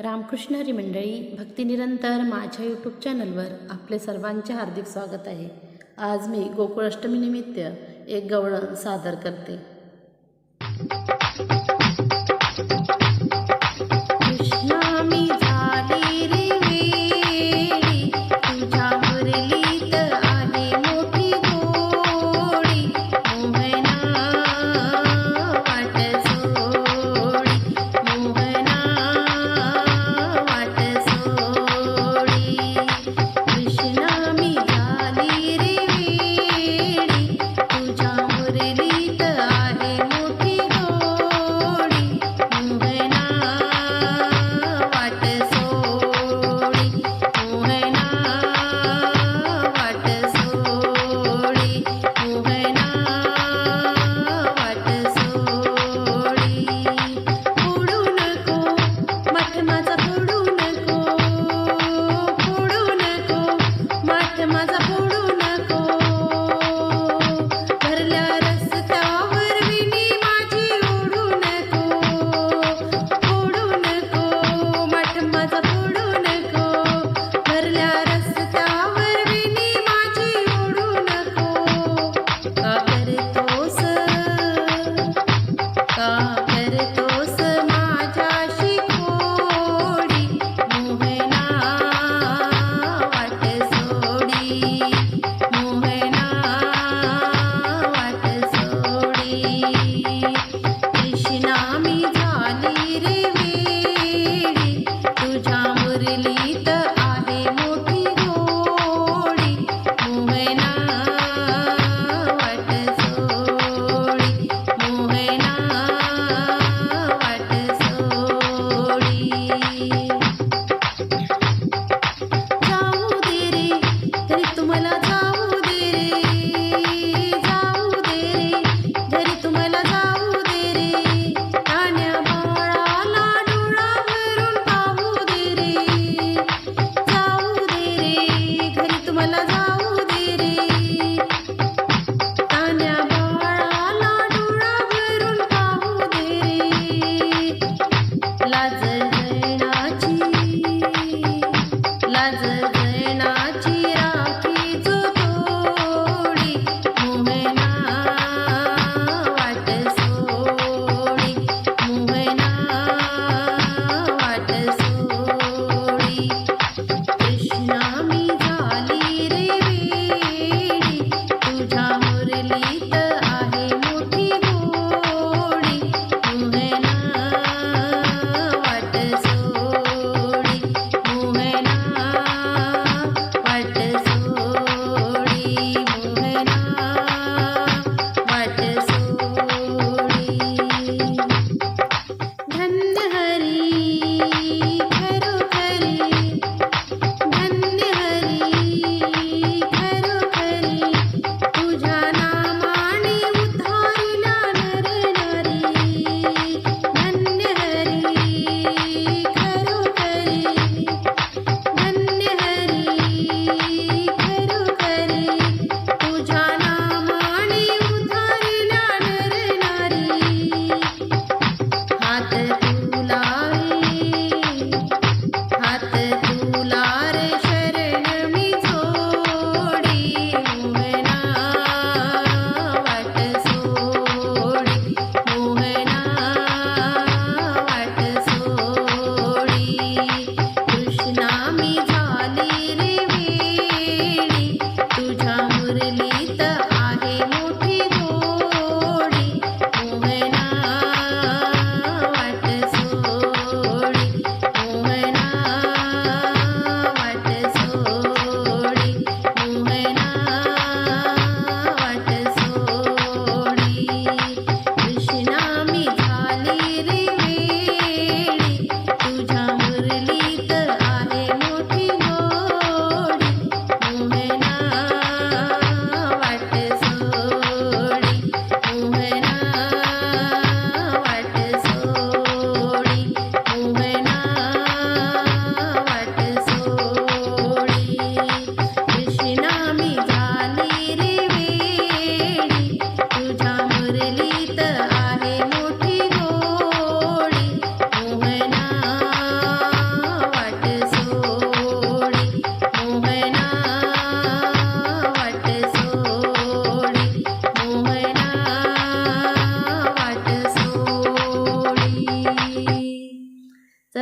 रामकृष्ण हरी मंडळी भक्तिनिरंतर माझ्या यूट्यूब चॅनलवर आपले सर्वांचे हार्दिक स्वागत आहे. आज मी गोकुळाष्टमीनिमित्त एक गवळण सादर करते. Uh,